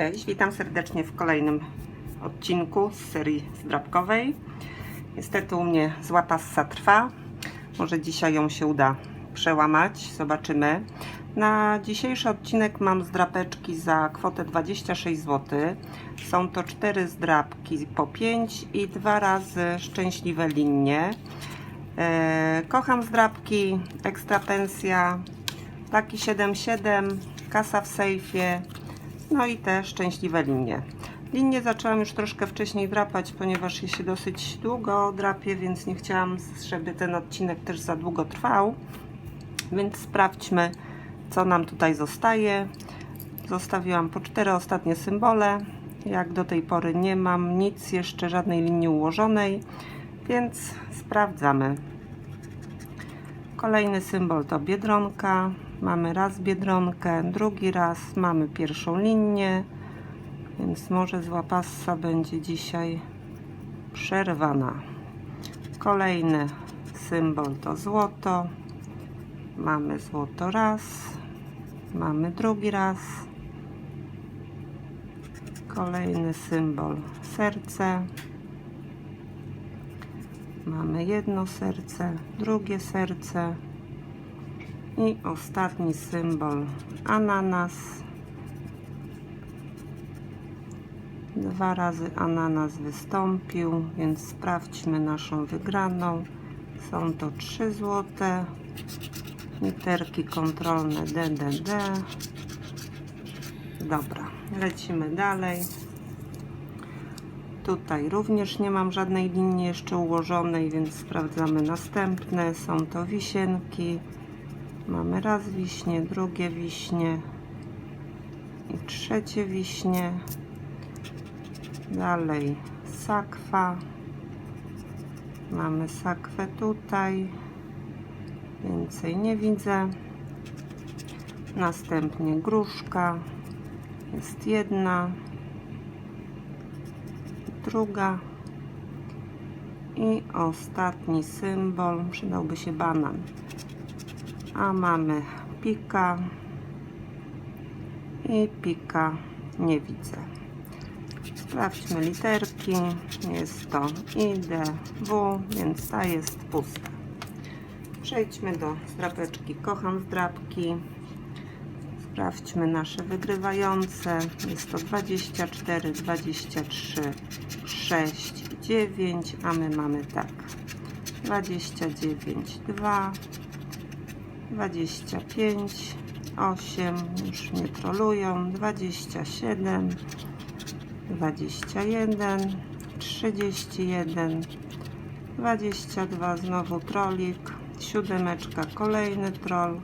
Cześć, witam serdecznie w kolejnym odcinku z serii zdrabkowej. Niestety u mnie zła passa trwa. Może dzisiaj ją się uda przełamać, zobaczymy. Na dzisiejszy odcinek mam zdrapeczki za kwotę 26 zł. Są to cztery zdrapki po 5 i dwa razy szczęśliwe linie. E, kocham zdrapki, ekstra pensja, taki 7,7, kasa w sejfie, no i te szczęśliwe linie. Linie zaczęłam już troszkę wcześniej drapać, ponieważ je się dosyć długo drapie, więc nie chciałam, żeby ten odcinek też za długo trwał. Więc sprawdźmy, co nam tutaj zostaje. Zostawiłam po cztery ostatnie symbole. Jak do tej pory nie mam nic, jeszcze żadnej linii ułożonej, więc sprawdzamy. Kolejny symbol to biedronka. Mamy raz biedronkę, drugi raz mamy pierwszą linię, więc może zła passa będzie dzisiaj przerwana. Kolejny symbol to złoto. Mamy złoto raz, mamy drugi raz. Kolejny symbol serce. Mamy jedno serce, drugie serce i ostatni symbol ananas. Dwa razy ananas wystąpił, więc sprawdźmy naszą wygraną. Są to 3 złote. Literki kontrolne DDD. Dobra, lecimy dalej. Tutaj również nie mam żadnej linii jeszcze ułożonej, więc sprawdzamy następne. Są to wisienki. Mamy raz wiśnie, drugie wiśnie i trzecie wiśnie. Dalej sakwa. Mamy sakwę tutaj. Więcej nie widzę. Następnie gruszka. Jest jedna druga i ostatni symbol przydałby się banan a mamy pika i pika. Nie widzę. Sprawdźmy literki. Jest to I, D, W więc ta jest pusta. Przejdźmy do zdrapeczki. Kocham zdrapki. Sprawdźmy nasze wygrywające. Jest to 24, 23, 6, 9, a my mamy tak. 29, 2, 25, 8, już nie trolują, 27, 21, 31, 22, znowu trolik, siódemeczka, kolejny troll,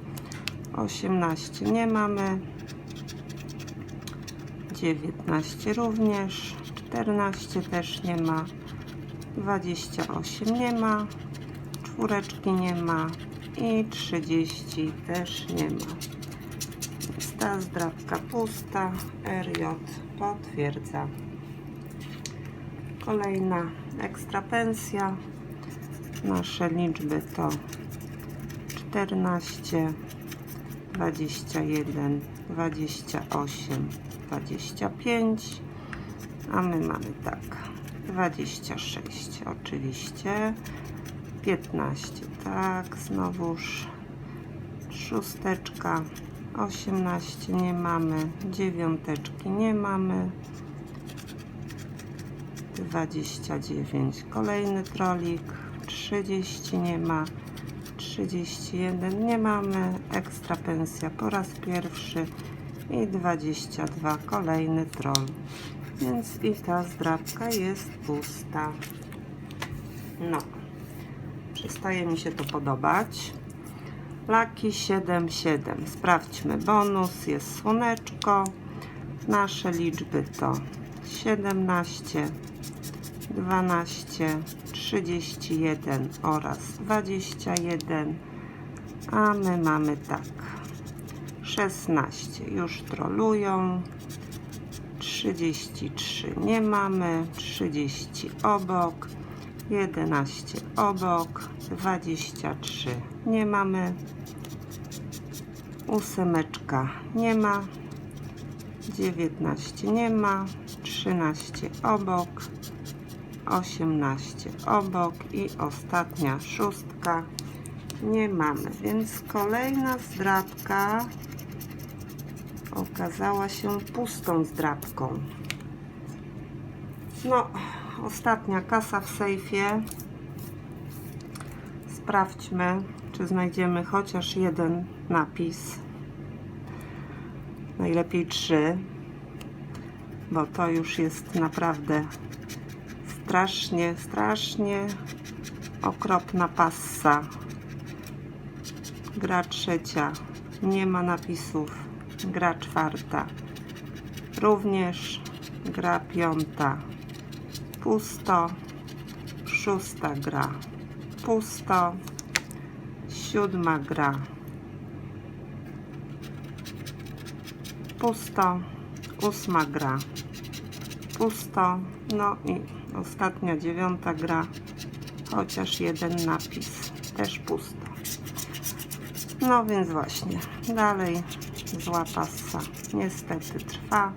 18 nie mamy 19 również 14 też nie ma 28 nie ma czwóreczki nie ma i 30 też nie ma. Więc ta zdrabka pusta RJ potwierdza. Kolejna ekstra pensja. Nasze liczby to 14 21, 28, 25, a my mamy tak 26 oczywiście, 15 tak, znowuż szósteczka, 18 nie mamy, dziewiąteczki nie mamy, 29 kolejny trolik, 30 nie ma, 31 nie mamy, ekstra pensja po raz pierwszy i 22 kolejny troll. Więc i ta zdrabka jest pusta. No, przestaje mi się to podobać. Laki 77. Sprawdźmy bonus. Jest słoneczko. Nasze liczby to 17, 12, 31 oraz 21, a my mamy tak 16 już trolują 33 nie mamy 30 obok 11 obok 23 nie mamy. Ósemeczka. Nie ma. 19 nie ma, 13 obok, 18 obok i ostatnia szóstka. Nie mamy, więc kolejna zdrabka okazała się pustą zdrabką. No, ostatnia kasa w sejfie. Sprawdźmy, czy znajdziemy chociaż jeden napis. Najlepiej trzy, bo to już jest naprawdę strasznie, strasznie okropna passa. Gra trzecia, nie ma napisów. Gra czwarta, również gra piąta, pusto. Szósta gra, pusto. Siódma gra, pusto. Ósma gra, pusto. No i ostatnia dziewiąta gra, chociaż jeden napis, też pusto. No więc właśnie, dalej zła passa niestety trwa.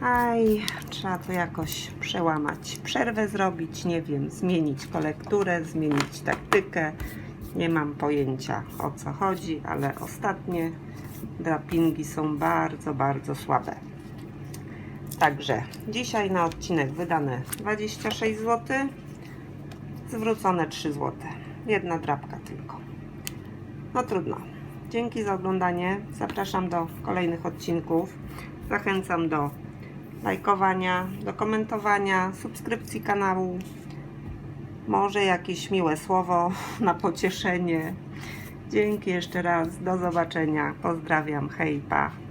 Aj, trzeba to jakoś przełamać. Przerwę zrobić, nie wiem, zmienić kolekturę, zmienić taktykę. Nie mam pojęcia o co chodzi, ale ostatnie drapingi są bardzo, bardzo słabe. Także dzisiaj na odcinek wydane 26 zł, zwrócone 3 zł. Jedna drapka tylko. No trudno. Dzięki za oglądanie. Zapraszam do kolejnych odcinków. Zachęcam do lajkowania, do komentowania, subskrypcji kanału. Może jakieś miłe słowo na pocieszenie. Dzięki jeszcze raz. Do zobaczenia. Pozdrawiam. Hej, pa.